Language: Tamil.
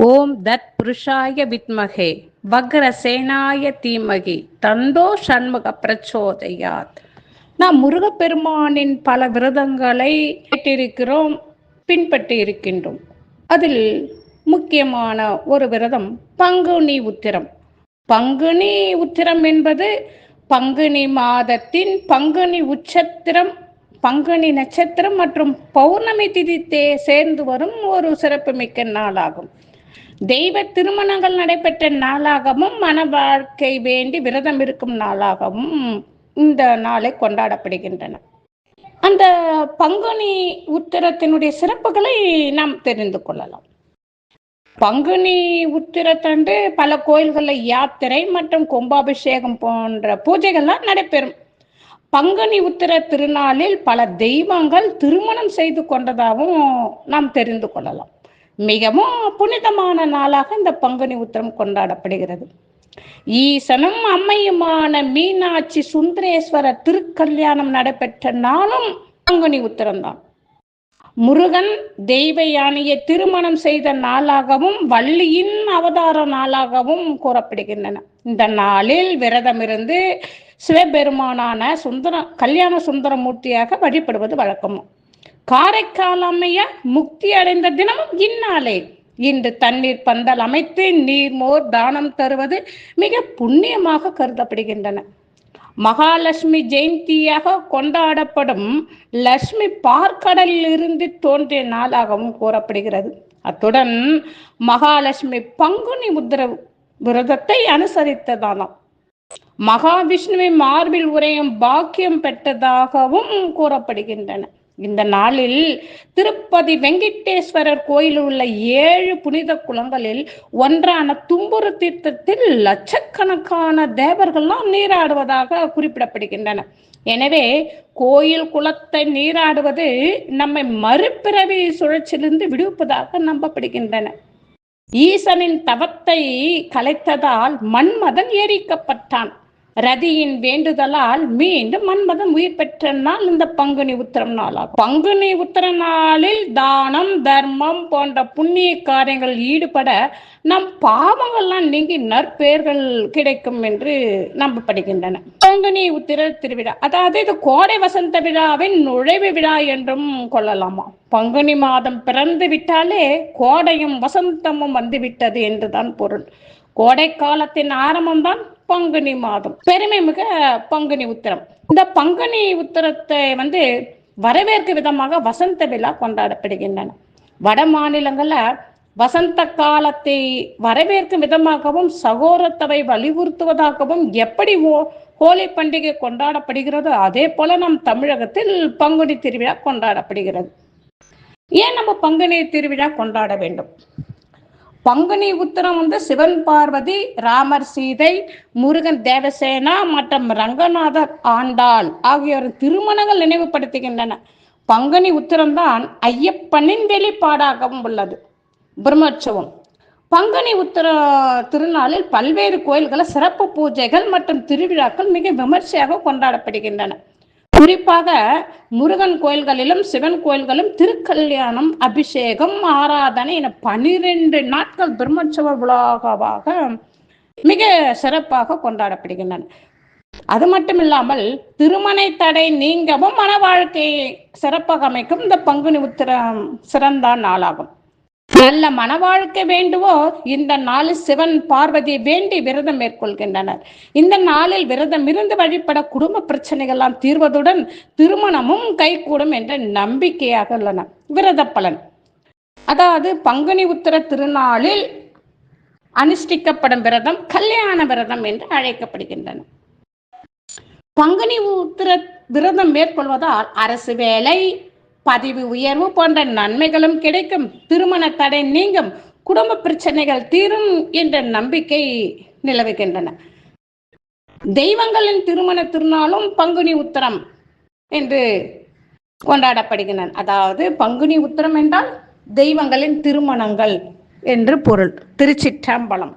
ஓம் தத் புருஷாய வித்மகே வக்ரசேனாய தீமகி தந்தோ சண்முக பிரச்சோதயாத். நாம் முருகப்பெருமானின் பல விரதங்களை கேட்டிருக்கிறோம் பின்பற்றி இருக்கின்றோம். அதில் முக்கியமான ஒரு விரதம் பங்குனி உத்திரம். பங்குனி உத்திரம் என்பது பங்குனி மாதத்தின் பங்குனி உச்சத்திரம் பங்குனி நட்சத்திரம் மற்றும் பௌர்ணமி திதி தே- சேர்ந்து வரும் ஒரு சிறப்புமிக்க நாளாகும். தெய்வ திருமணங்கள் நடைபெற்ற நாளாகவும் மன வாழ்க்கை வேண்டி விரதம் இருக்கும் நாளாகவும் இந்த நாளை கொண்டாடப்படுகின்றன. அந்த பங்குனி உத்திரத்தினுடைய சிறப்புகளை நாம் தெரிந்து கொள்ளலாம். பங்குனி உத்திரத்தன்று பல கோயில்களில் யாத்திரை மற்றும் கும்பாபிஷேகம் போன்ற பூஜைகள்லாம் நடைபெறும். பங்குனி உத்திர திருநாளில் பல தெய்வங்கள் திருமணம் செய்து கொண்டதாகவும் நாம் தெரிந்து கொள்ளலாம். மிகவும் புனிதமான நாளாக இந்த பங்குனி உத்திரம் கொண்டாடப்படுகிறது. ஈசனும் அம்மையுமான மீனாட்சி சுந்தரேஸ்வரர் திருக்கல்யாணம் நடைபெற்ற நாளும் பங்குனி உத்திரம்தான். முருகன் தெய்வ யானையை திருமணம் செய்த நாளாகவும் வள்ளியின் அவதார நாளாகவும் கூறப்படுகின்றன. இந்த நாளில் விரதம் இருந்து சிவபெருமானான சுந்தர கல்யாண சுந்தரமூர்த்தியாக வழிபடுவது வழக்கமும். காரைக்கால் அம்மையார் முக்தி அடைந்த தினமும் இந்நாளே. இன்று தண்ணீர் பந்தல் அமைத்து நீர்மோர் தானம் தருவது மிக புண்ணியமாக கருதப்படுகின்றன. மகாலட்சுமி ஜெயந்தியாக கொண்டாடப்படும் லட்சுமி பார்க்கடலில் இருந்து தோன்றிய நாளாகவும் கூறப்படுகிறது. அத்துடன் மகாலட்சுமி பங்குனி முத்திர விரதத்தை அனுசரித்ததானாம். மகாவிஷ்ணுவின் மார்பில் உரையும் பாக்கியம் பெற்றதாகவும் கூறப்படுகின்றன. இந்த நாளில் திருப்பதி வெங்கடேஸ்வரர் கோயிலில் உள்ள ஏழு புனித குளங்களில் ஒன்றான தும்புரு தீர்த்தத்தில் லட்சக்கணக்கான தேவர்கள்லாம் நீராடுவதாக குறிப்பிடப்படுகின்றன. எனவே கோயில் குளத்தை நீராடுவது நம்மை மறுபிறவி சுழற்சியிலிருந்து விடுவிப்பதாக நம்பப்படுகின்றன. ஈசனின் தவத்தை கலைத்ததால் மன்மதன் எரிக்கப்பட்டான் ரதியின் வேண்டுதலால் மீண்டும் மன்மதன் உயிர் பெற்ற நாள் இந்த பங்குனி உத்திரம் நாளாகும். பங்குனி உத்திர நாளில் தானம் தர்மம் போன்ற புண்ணிய காரியங்களில் ஈடுபட நம் பாவங்கள்லாம் நீங்கி நற்பெயர்கள் கிடைக்கும் என்று நம்பப்படுகின்றன. பங்குனி உத்திர திருவிழா அதாவது இது கோடை வசந்த விழாவின் நுழைவு விழா என்றும் கொள்ளலாமா? பங்குனி மாதம் பிறந்து விட்டாலே கோடையும் வசந்தமும் வந்துவிட்டது என்றுதான் பொருள். கோடை காலத்தின் ஆரம்பம்தான் பங்குனி மாதம். பெருமை மிக பங்குனி உத்திரம். இந்த பங்குனி உத்திரத்தை வந்து வரவேற்கும் விதமாக வசந்த விழா கொண்டாடப்படுகின்றன. வட மாநிலங்கள்ல வசந்த காலத்தை வரவேற்கும் விதமாகவும் சகோதரத்தவை வலியுறுத்துவதாகவும் எப்படி ஓ ஹோலி பண்டிகை கொண்டாடப்படுகிறதோ அதே போல நம் தமிழகத்தில் பங்குனி திருவிழா கொண்டாடப்படுகிறது. ஏன் நம்ம பங்குனி திருவிழா கொண்டாட வேண்டும்? பங்குனி உத்திரம் வந்து சிவன் பார்வதி ராமர் சீதை முருகன் தேவசேனா மற்றும் ரங்கநாதர் ஆண்டாள் ஆகியோர் திருமணங்கள் நினைவுபடுத்துகின்றன. பங்குனி உத்திரம்தான் ஐயப்பனின் வெளிப்பாடாகவும் உள்ளது. பிரம்மோற்சவம். பங்குனி உத்திர திருநாளில் பல்வேறு கோயில்களில் சிறப்பு பூஜைகள் மற்றும் திருவிழாக்கள் மிக விமர்சையாக கொண்டாடப்படுகின்றன. குறிப்பாக முருகன் கோயில்களிலும் சிவன் கோயில்களும் திருக்கல்யாணம் அபிஷேகம் ஆராதனை என பனிரெண்டு நாட்கள் பிரம்மோற்சவ விழாவாக மிக சிறப்பாக கொண்டாடப்படுகின்றன. அது மட்டும் இல்லாமல் திருமண தடை நீங்கவும் மன வாழ்க்கையை சிறப்பாக அமைக்கும் இந்த பங்குனி உத்திரம் சிறந்த நாளாகும். நல்ல மன வாழ்க்கை இந்த நாளில் சிவன் பார்வதியை வேண்டி விரதம் மேற்கொள்கின்றனர். இந்த நாளில் விரதம் இருந்து வழிபட குடும்ப பிரச்சனைகள்லாம் தீர்வதுடன் திருமணமும் கைகூடும் என்ற நம்பிக்கையாக உள்ளன. விரத பலன். அதாவது பங்குனி உத்திர திருநாளில் அனுஷ்டிக்கப்படும் விரதம் கல்யாண விரதம் என்று அழைக்கப்படுகின்றன. பங்குனி உத்திர விரதம் மேற்கொள்வதால் அரசு வேலை பதவி உயர்வு போன்ற நன்மைகளும் கிடைக்கும். திருமண தடை நீங்கும். குடும்ப பிரச்சனைகள் தீரும் என்ற நம்பிக்கை நிலவுகின்றன. தெய்வங்களின் திருமண திருநாளும் பங்குனி உத்திரம் என்று கொண்டாடப்படுகின்றன. அதாவது பங்குனி உத்தரம் என்றால் தெய்வங்களின் திருமணங்கள் என்று பொருள். திருச்சிற்றம்பலம்.